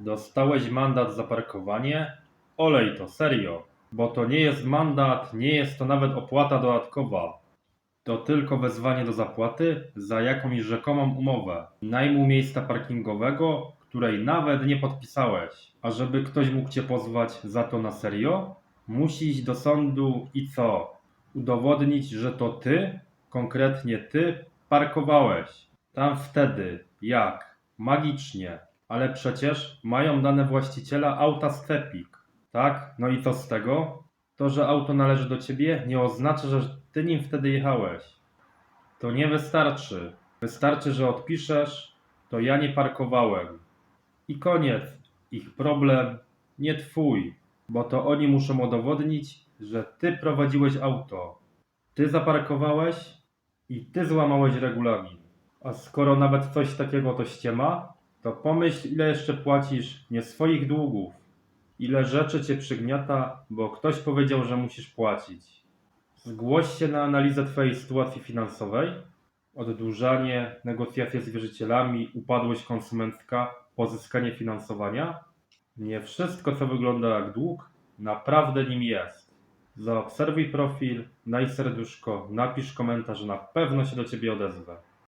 Dostałeś mandat za parkowanie? Olej to, serio. Bo to nie jest mandat, nie jest to nawet opłata dodatkowa. To tylko wezwanie do zapłaty za jakąś rzekomą umowę. Najmu miejsca parkingowego, której nawet nie podpisałeś. A żeby ktoś mógł cię pozwać za to na serio, musi iść do sądu i co? Udowodnić, że to ty, konkretnie ty, parkowałeś. Tam wtedy, jak? Magicznie. Ale przecież mają dane właściciela auta sklepik. Tak? No i co z tego? To, że auto należy do ciebie, nie oznacza, że ty nim wtedy jechałeś. To nie wystarczy. Wystarczy, że odpiszesz, to ja nie parkowałem. I koniec. Ich problem nie twój, bo to oni muszą udowodnić, że ty prowadziłeś auto. Ty zaparkowałeś i ty złamałeś regulamin. A skoro nawet coś takiego to ściema, to pomyśl, ile jeszcze płacisz nie swoich długów. Ile rzeczy cię przygniata, bo ktoś powiedział, że musisz płacić. Zgłoś się na analizę Twojej sytuacji finansowej. Oddłużanie, negocjacje z wierzycielami, upadłość konsumencka, pozyskanie finansowania. Nie wszystko, co wygląda jak dług, naprawdę nim jest. Zaobserwuj profil, daj serduszko, napisz komentarz, na pewno się do Ciebie odezwę.